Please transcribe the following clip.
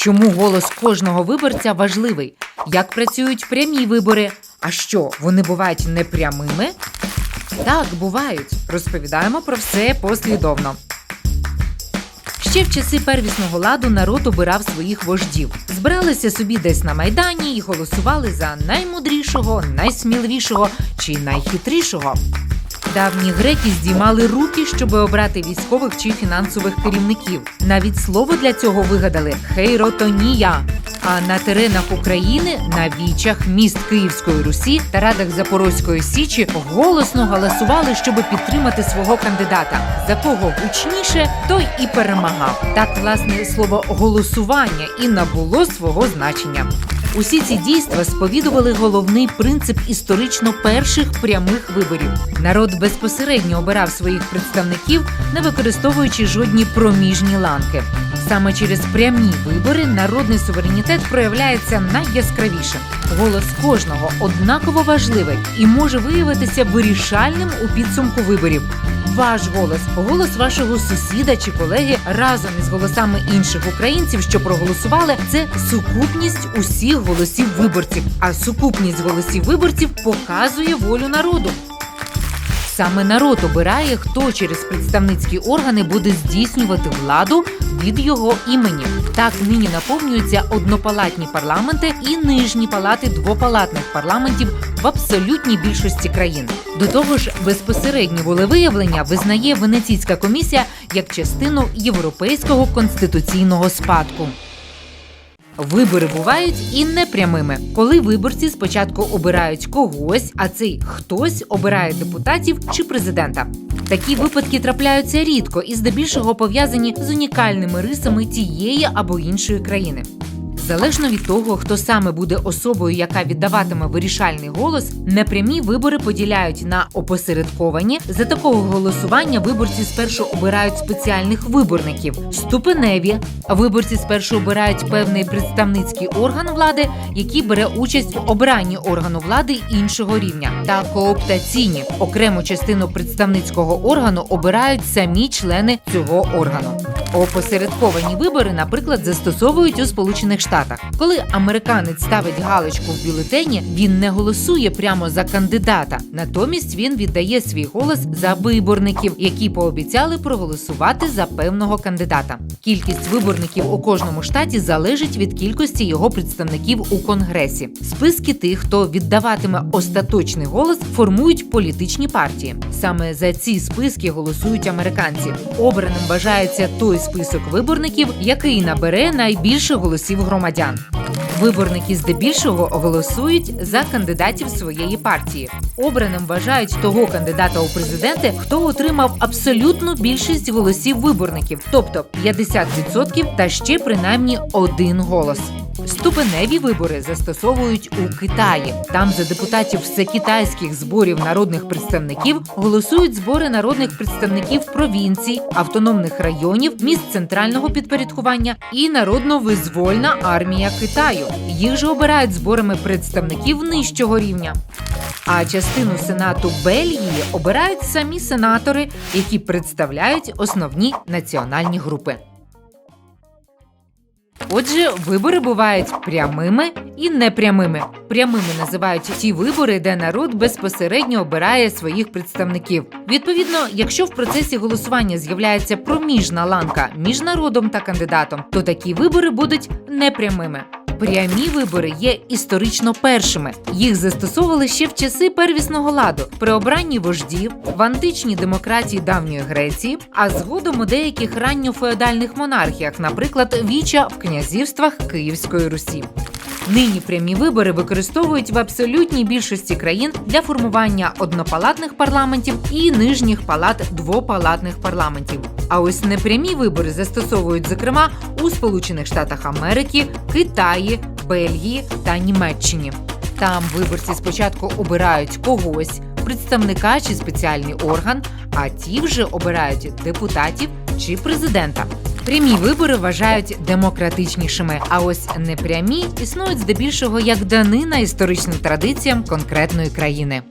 Чому голос кожного виборця важливий? Як працюють прямі вибори? А що, вони бувають непрямими? Так, бувають. Розповідаємо про все послідовно. Ще в часи первісного ладу народ обирав своїх вождів. Збиралися собі десь на майдані і голосували за наймудрішого, найсміливішого чи найхитрішого. Давні греки здіймали руки, щоб обрати військових чи фінансових керівників. Навіть слово для цього вигадали хейротонія. А на теренах України, на вічах міст Київської Русі та радах Запорозької Січі голосно голосували, щоб підтримати свого кандидата. За кого гучніше, той і перемагав. Так, власне, слово голосування і набуло свого значення. Усі ці дійства сповідували головний принцип історично перших прямих виборів. Народ безпосередньо обирав своїх представників, не використовуючи жодні проміжні ланки. Саме через прямі вибори народний суверенітет проявляється найяскравіше. Голос кожного однаково важливий і може виявитися вирішальним у підсумку виборів. Ваш голос, голос вашого сусіда чи колеги разом із голосами інших українців, що проголосували, це сукупність усіх голосів виборців. А сукупність голосів виборців показує волю народу. Саме народ обирає, хто через представницькі органи буде здійснювати владу від його імені. Так нині наповнюються однопалатні парламенти і нижні палати двопалатних парламентів в абсолютній більшості країн. До того ж, безпосереднє волевиявлення визнає Венеційська комісія як частину європейського конституційного спадку. Вибори бувають і непрямими, коли виборці спочатку обирають когось, а цей хтось обирає депутатів чи президента. Такі випадки трапляються рідко і здебільшого пов'язані з унікальними рисами тієї або іншої країни. Залежно від того, хто саме буде особою, яка віддаватиме вирішальний голос, непрямі вибори поділяють на опосередковані. За такого голосування виборці спершу обирають спеціальних виборників, ступеневі. Виборці спершу обирають певний представницький орган влади, який бере участь в обранні органу влади іншого рівня, та кооптаційні окрему частину представницького органу обирають самі члени цього органу. Опосередковані вибори, наприклад, застосовують у Сполучених Штатах. Коли американець ставить галочку в бюлетені, він не голосує прямо за кандидата. Натомість він віддає свій голос за виборників, які пообіцяли проголосувати за певного кандидата. Кількість виборників у кожному штаті залежить від кількості його представників у конгресі. Списки тих, хто віддаватиме остаточний голос, формують політичні партії. Саме за ці списки голосують американці. Обраним вважається той список виборників, який набере найбільше голосів громадян. Виборники здебільшого голосують за кандидатів своєї партії. Обраним вважають того кандидата у президенти, хто отримав абсолютну більшість голосів виборників, тобто 50% та ще принаймні один голос. Ступеневі вибори застосовують у Китаї. Там за депутатів всекитайських зборів народних представників голосують збори народних представників провінцій, автономних районів, міст центрального підпорядкування і народно-визвольна армія Китаю. Їх же обирають зборами представників нижчого рівня. А частину сенату Бельгії обирають самі сенатори, які представляють основні національні групи. Отже, вибори бувають прямими і непрямими. Прямими називають ті вибори, де народ безпосередньо обирає своїх представників. Відповідно, якщо в процесі голосування з'являється проміжна ланка між народом та кандидатом, то такі вибори будуть непрямими. Прямі вибори є історично першими. Їх застосовували ще в часи первісного ладу при обранні вождів в античній демократії давньої Греції, а згодом у деяких ранньофеодальних монархіях, наприклад, віча в князівствах Київської Русі. Нині прямі вибори використовують в абсолютній більшості країн для формування однопалатних парламентів і нижніх палат двопалатних парламентів. А ось непрямі вибори застосовують зокрема у Сполучених Штатах Америки, Китаї, Бельгії та Німеччині. Там виборці спочатку обирають когось, представника чи спеціальний орган, а ті вже обирають депутатів чи президента. Прямі вибори вважають демократичнішими, а ось непрямі існують здебільшого як данина історичним традиціям конкретної країни.